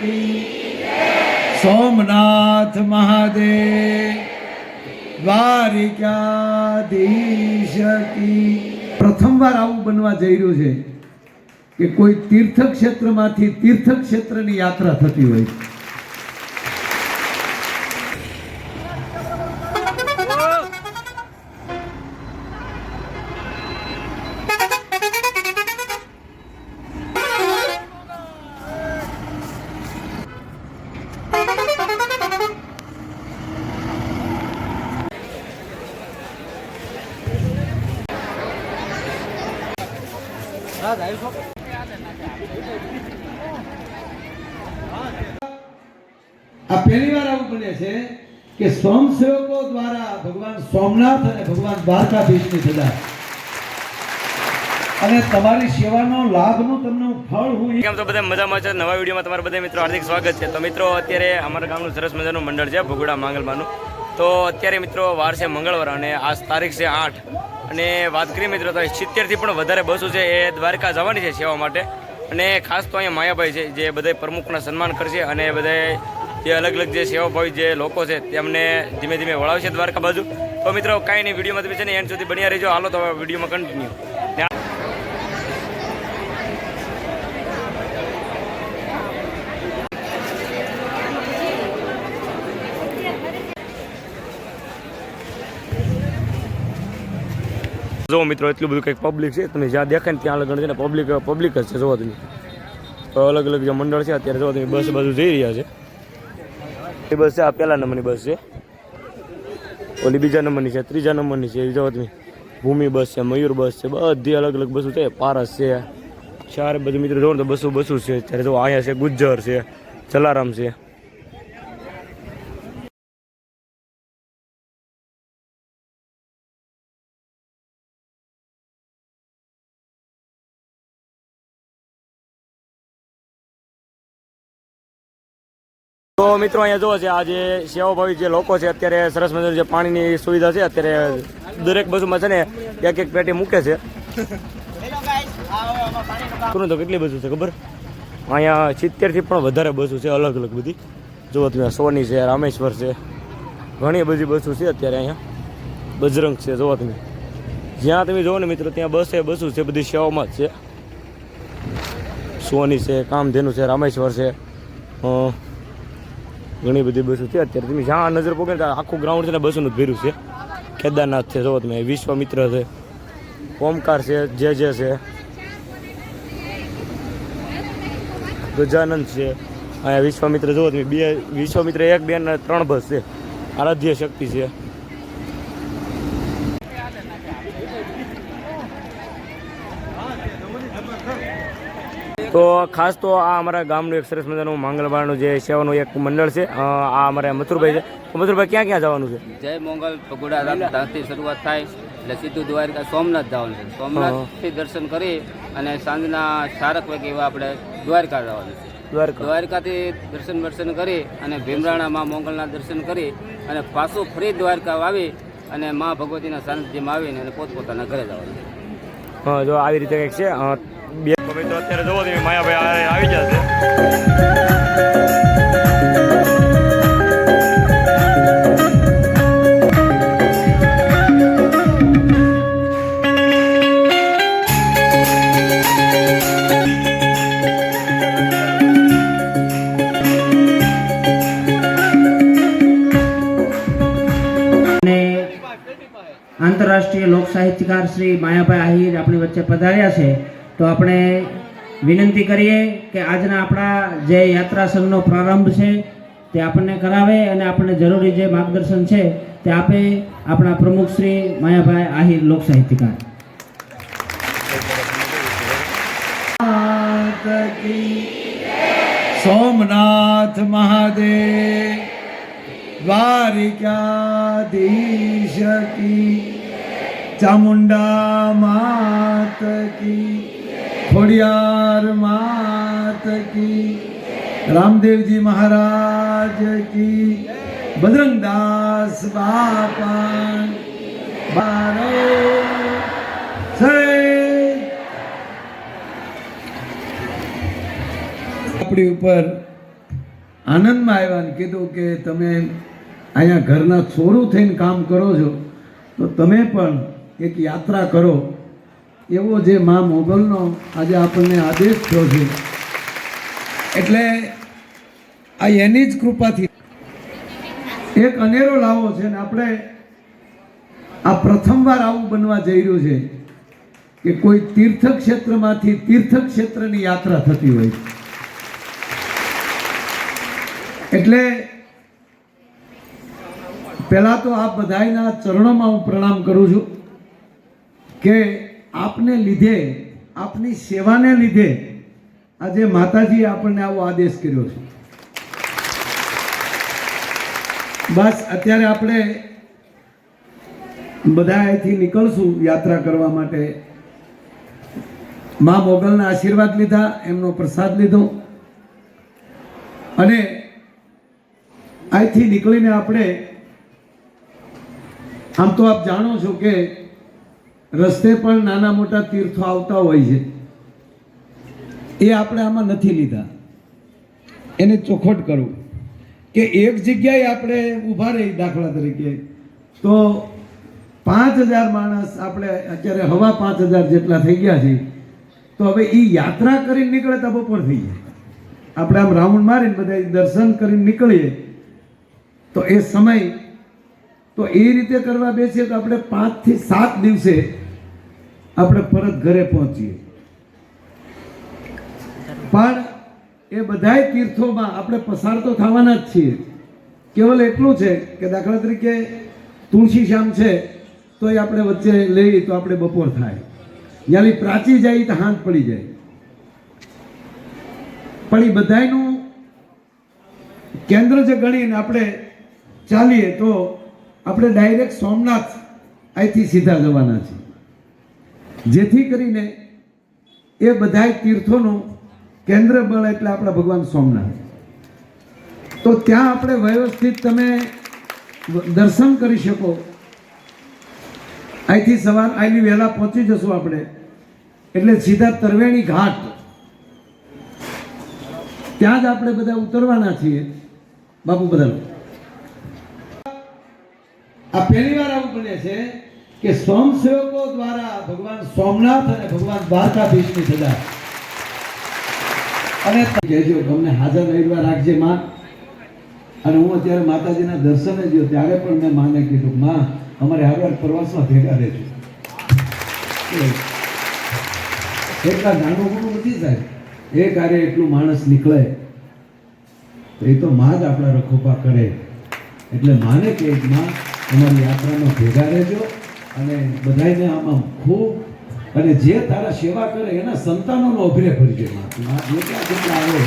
કી સોમનાથ મહાદેવ દ્વારિકાધીશ કી પ્રથમવાર આવું બનવા જઈ રહ્યું છે કે કોઈ તીર્થક્ષેત્રમાંથી તીર્થક્ષેત્રની તીર્થ ક્ષેત્રની યાત્રા થતી હોય. પહેલી વાર આવું બને છે કે સ્વયંસેવકો દ્વારા ભગવાન સોમનાથ અને ભગવાન દ્વારકાધીશની સજા. અને તમારી સેવાનો લાભનું તમને ફળ હું કેમ તો બધા? મજામાં છે? નવા વિડીયોમાં તમારા બધા મિત્રો હાર્દિક સ્વાગત છે. તો મિત્રો, અત્યારે અમારા ગામનું સરસ મજાનું મંડળ છે ભગુડા માંગલમાનું તો અત્યારે મિત્રો, વાર છે મંગળવાર અને આજ તારીખ છે આઠ. અને વાત કરીએ મિત્રો, તો સિત્તેરથી પણ વધારે બસો છે એ દ્વારકા જવાની છે સેવા માટે. અને ખાસ તો અહીંયા માયાભાઈ છે, જે બધા પ્રમુખના સન્માન કરશે અને બધા જે અલગ અલગ જે સેવાભાવી જે લોકો છે તેમને ધીમે ધીમે વળાવશે દ્વારકા બાજુ. તો મિત્રો, કાંઈ નહીં, વિડીયોમાં તમે છે ને એન્ડ સુધી બન્યા રહેજો. હાલો, તો વિડીયોમાં કન્ટિન્યુ જો મિત્રો, એટલું બધું કંઈક પબ્લિક છે. તમે જ્યાં દેખાય ને ત્યાં અલગ છે ને પબ્લિક પબ્લિક જ છે, જોવા તમે. અલગ અલગ જે મંડળ છે, અત્યારે જોવા તમે, બસ બાજુ જઈ રહ્યા છે. એ બસ છે, આ પહેલા નંબરની બસ છે. ઓલી બીજા નંબરની છે, ત્રીજા નંબરની છે જો તમે. ભૂમિ બસ છે, મયુર બસ છે, બધી અલગ અલગ બસો છે. પારસ છે. ચાર બધું મિત્રો, જોવો તો બસો બસો છે. ત્યારે જો અહીંયા છે, ગુજ્જર છે, જલારામ છે. તો મિત્રો અહીંયા જોવો છે આ જે સેવાભાવી જે લોકો છે અત્યારે સરસ મજાની જે પાણીની સુવિધા છે અત્યારે દરેક બસોમાં છે ને એક એક પેટી મૂકે છે. તો કેટલી બસો છે ખબર? અહીંયા સિત્તેરથી પણ વધારે બસો છે અલગ અલગ બધી. જુઓ તમે સોની છે રામેશ્વર છે ઘણી બધી બસો છે અત્યારે અહીંયા. બજરંગ છે જુઓ તમે. જ્યાં તમે જુઓ ને મિત્રો ત્યાં બસ છે બસો છે બધી સેવામાં જ છે. સોની છે કામધેનુ છે રામેશ્વર છે. અ, ઘણી બધી બસો છે. અત્યારે તમે જ્યાં નજર પોગે આખું ગ્રાઉન્ડ છે ને બસોનું જ ભર્યું છે. કેદારનાથ છે જોવો તમે વિશ્વામિત્ર છે, ઓમકાર છે, જે જે છે. ગજાનંદ છે. અહીંયા વિશ્વામિત્ર જોવો તમે બે, વિશ્વામિત્ર એક, બે ને ત્રણ બસ છે. આરાધ્ય શક્તિ છે. તો ખાસ તો આ અમારા ગામનું એક સરસ મજાનું માંગલબારનું જે સેવાનું એક મંડળ છે આ અમારા મથુરભાઈ છે. તો મથુરભાઈ ક્યાં ક્યાં જવાનું છે? જય મંગલ પગોડા ધામથી શરૂઆત થાય. એટલે સીધું દ્વારકા સોમનાથ જવાનું છે. સોમનાથથી દર્શન કરી અને સાંજના ચારક વાગે એવા આપણે દ્વારકા જવાનું છે. દ્વારકા. દ્વારકાથી દર્શન દર્શન કરી અને ભીમરાણા માં મોંગલના દર્શન કરી અને પાછું ફરી દ્વારકા આવી અને મા ભગવતીના સાનિધ્યમાં આવીને અને પોતપોતાના ઘરે જવાનું છે. હા જો આવી રીતે કંઈક છે બે તો અત્યારે જોવો તમે, માયાભાઈ આવી જશે આંતરરાષ્ટ્રીય લોક સાહિત્યકાર શ્રી માયાભાઈ આહિર આપણી વચ્ચે પધાર્યા છે. તો આપણે વિનંતી કરીએ કે આજના આપણા જે યાત્રા સંઘનો પ્રારંભ છે તે આપણને કરાવે અને આપણને જરૂરી જે માર્ગદર્શન છે તે આપે આપણા પ્રમુખ શ્રી માયાભાઈ આહિર લોક સાહિત્યકાર. સોમનાથ મહાદેવ, દ્વારિકાધીશ ચામુંડા માત કી. ખોડિયાર માત કી રામદેવજી મહારાજ કી. બજરંગદાસ બાપા બારો આપણી ઉપર આનંદમાં આવ્યા ને કીધું કે તમે અહીંયા ઘરના છોરું થઈને કામ કરો છો, તો તમે પણ એક યાત્રા કરો. એવો જે મા મોગલનો આજે આપણને આદેશ થયો છે. એટલે આ એની જ કૃપાથી એક અનેરો લાવો છે ને આપણે આ પ્રથમવાર આવું બનવા જઈ રહ્યું છે કે કોઈ તીર્થ ક્ષેત્રમાંથી તીર્થ ક્ષેત્રની યાત્રા થતી હોય. એટલે પહેલા તો આપ બધાયના ચરણોમાં હું પ્રણામ કરું છું કે આપને લીધે, આપની સેવાને લીધે આજે માતાજીએ આપણને આવો આદેશ કર્યો છે. બસ, અત્યારે આપણે બધા અહીંથી નીકળશું યાત્રા કરવા માટે. મા મોગલના આશીર્વાદ લીધા, એમનો પ્રસાદ લીધો. અને અહીંથી નીકળીને આપણે, આમ તો આપ જાણો છો કે રસ્તે પણ નાના મોટા તીર્થો આવતા હોય છે. એ આપણે આમાં નથી લીધા. એને ચોખવટ કરવું કે એક જગ્યાએ આપણે ઊભા રહી દાખલા તરીકે તો પાંચ હજાર માણસ આપણે અત્યારે હવા પાંચ હજાર જેટલા થઈ ગયા છે, તો હવે એ યાત્રા કરીને નીકળે તો બપોર થઈ જાય. આપણે આમ રાઉન્ડ મારીને બધા દર્શન કરીને નીકળીએ, તો એ સમય તો એ રીતે કરવા બેસીએ તો આપણે પાંચથી સાત દિવસે આપણે પરત ઘરે પહોંચીએ. પણ એ બધાય તીર્થોમાં આપણે પસાર તો થવાના જ છીએ. કેવલ એટલું છે કે દાખલા તરીકે તુલસી શ્યામ છે તો એ આપણે વચ્ચે લઈએ તો આપણે બપોર થાય. યાલી પ્રાચી જાય તો હાથ પડી જાય. પણ એ બધાયનું કેન્દ્ર જે ગણીને આપણે ચાલીએ તો આપણે ડાયરેક્ટ સોમનાથ અહીંથી સીધા જવાના છીએ. જેથી કરીને એ બધાય તીર્થોનું કેન્દ્ર બળ એટલે આપણા ભગવાન સોમનાથ. તો ત્યાં આપણે વ્યવસ્થિત તમે દર્શન કરી શકો. અહીંથી સવાર અહીંની વહેલા પહોંચી જશું આપણે. એટલે સીધા તરવેણી ઘાટ. ત્યાં જ આપણે બધા ઉતરવાના છીએ. બાપુ બધા આ પહેલી વાર આવું બને છે કે સ્વયંસેવકો દ્વારા ભગવાન સોમનાથ અને ભગવાન દ્વારકાધીશની સજા. અને કહેજો તમને હાજર રહેવા રાખજે માં. અને હું અત્યારે માતાજીના દર્શને ગયો ત્યારે પણ મેં માને કીધું, માં, અમારે આગળ પ્રવાસમાં ભેગા રહેજો. એટલા નાનું મોટું નથી સાહેબ. એ કાર્ય એટલું માણસ નીકળે. એ તો માં જ આપણા રખોપા કરે. એટલે માને કે, માં અમારી યાત્રામાં ભેગા રહેજો અને બધાયને આમાં ખૂબ અને જે તારા સેવા કરે એના સંતાનોનો અભિનય ભરજે મહાત્મા. જે જેટલા જેટલા આવે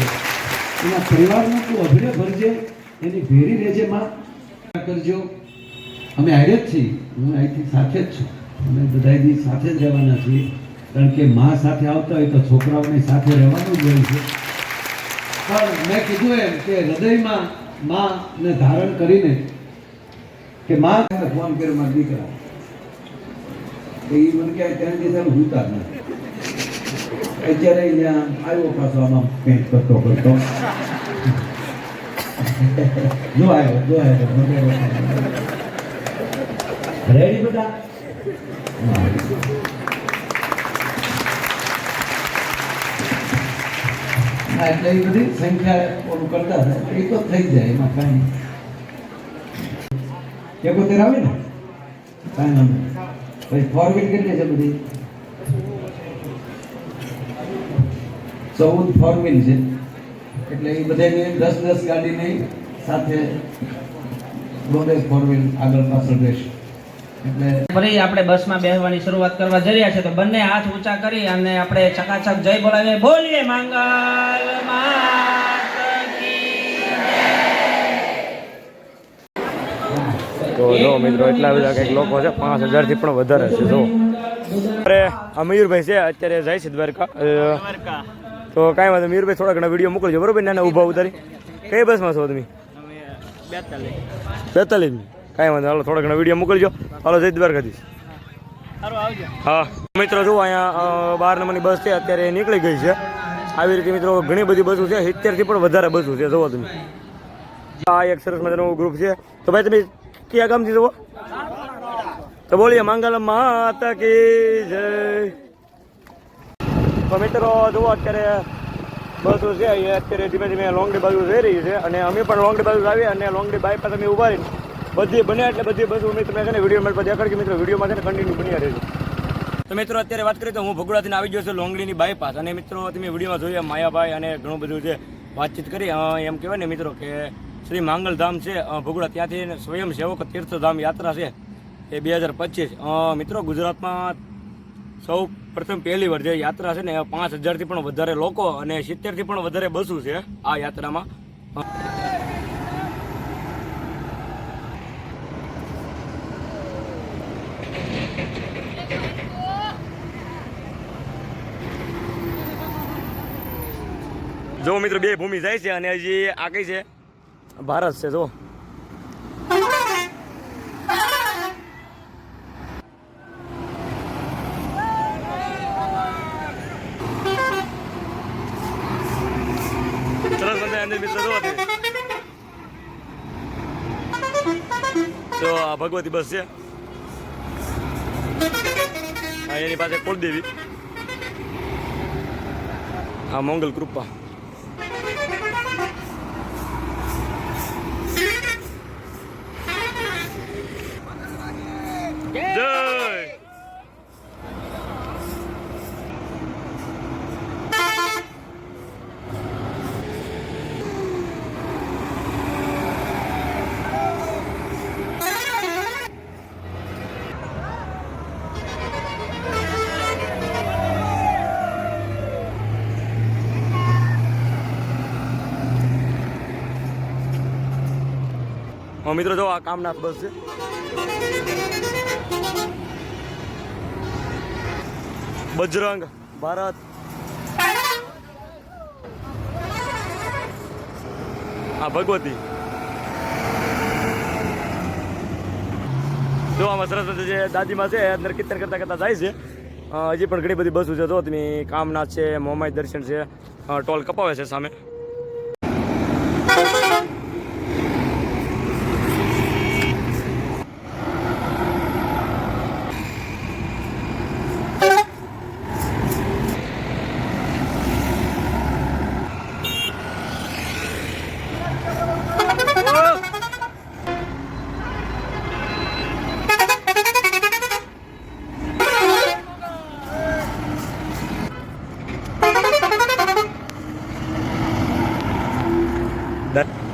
એના પરિવારનો તું અભિનય ભરજે, એની ભેરી રહેજે માં. કરજો. અમે હારે જ છીએ. હું અહીંથી સાથે જ છું. અમે બધાયની સાથે જ રહેવાના છીએ. કારણ કે મા સાથે આવતા હોય તો છોકરાઓની સાથે રહેવાનું જ હોય છે. પણ મેં કીધું એમ કે હૃદયમાં માને ધારણ કરીને કે માં ફોન કર્યો, મારા દીકરા એ મને કહે ત્યાં દીધા હું તાર અત્યારે અહીંયા આવ્યો પાછો, આમાં પેન્ટ કરતો કરતો. જો આવ્યો જો આવ્યો રેડી બધા? એટલે એ બધી સંખ્યા ઓલું કરતા હતા. એ તો થઈ જાય, એમાં કાંઈ એકોતેર આવે ને? કાંઈ વાંધો ભાઈ પછી ફોર વ્હીલ કેટલી છે બધી. ચૌદ ફોર વ્હીલ છે. એટલે એ બધાની દસ દસ ગાડીની સાથે બોમ્બે ફોર વ્હીલ આગળ પાછળ રહેશે. ફરી આપણે બસમાં બેસવાની શરૂઆત કરવા જઈ રહ્યા છે તો બંને હાથ ઊંચા કરી અને આપણે ચકાચક જય બોલાવીએ. બોલીએ, મંગલ માત તો જો મિત્રો એટલા બધા કંઈક લોકો છે પાંચ હજારથી પણ વધારે છે જો. અરે આ મયુરભાઈ છે અત્યારે જાય છે દ્વારકા. તો કાંઈ વાંધો નહીં. મયુરભાઈ થોડા ઘણા વીડિયો મોકલજો બરોબર? નાના ઊભા ઉતારી. કઈ બસમાં છો તમે? બેતાલીસ. કાંઈ વાંધો હાલો થોડા ઘણા વીડિયો મોકલજો. હાલો જય દ્વારકાધીશ. હા મિત્રો જુઓ અહીંયા બાર નંબરની બસ છે અત્યારે નીકળી ગઈ છે. આવી રીતે મિત્રો ઘણી બધી બસો છે સિત્તેરથી પણ વધારે બસો છે જોવો તમે. આ એક સરસ મજાનું ગ્રુપ છે. તો ભાઈ તમે કયા ગામથી જુઓ. તો બોલીએ, મંગલ માતા કી જય. તો મિત્રો, જુઓ, અત્યારે બધું છે એ અત્યારે ધીમે ધીમે લોંગડી બાજુ જઈ રહી છે અને અમે પણ લોંગડી બાજુ આવી અને લોંગડી બાઈક પર તમે ઊભા રહીને બધી બને એટલે બધી બધું અમે તમે છે ને વીડિયો પર દેખાડ કે મિત્રો, વિડીયોમાં છે ને કન્ટિન્યુ બન્યા રહેજો. તો મિત્રો, અત્યારે વાત કરીએ તો હું ભગુડાથી આવી ગયો છું લોંગડીની બાયપાસ અને મિત્રો, તમે વિડીયોમાં જોઈએ માયાભાઈ અને ઘણું બધું છે વાતચીત કરી. એમ કહેવાય ને મિત્રો કે શ્રી માંગલધામ છે. ભગુડા ત્યાંથી સ્વયંસેવક તીર્થધામ યાત્રા છે. એ બે હજાર પચીસ. મિત્રો ગુજરાતમાં સૌ પ્રથમ પહેલી વાર જે યાત્રા છે ને પાંચ હજારથી પણ વધારે લોકો અને સિત્તેરથી પણ વધારે બસો છે આ યાત્રામાં. જો મિત્રો બે ભૂમિ જાય છે અને હજી આ કઈ છે. ભારત છે જો તો. આ ભગવતી બસ છે. એની પાસે કુળદેવી. આ મંગલ કૃપા. મિત્રો જો આ કામનાથ બસ છે. બજરંગ ભારત. આ ભગવતી. જો આમાં સરસ જે દાદીમાં છે અંદર કીર્તન કરતા કરતા જાય છે. હજી પણ ઘણી બધી બસો છે, જો તમે કામનાથ છે, મોમાઈ દર્શન છે ટોલ કપાવે છે સામે. that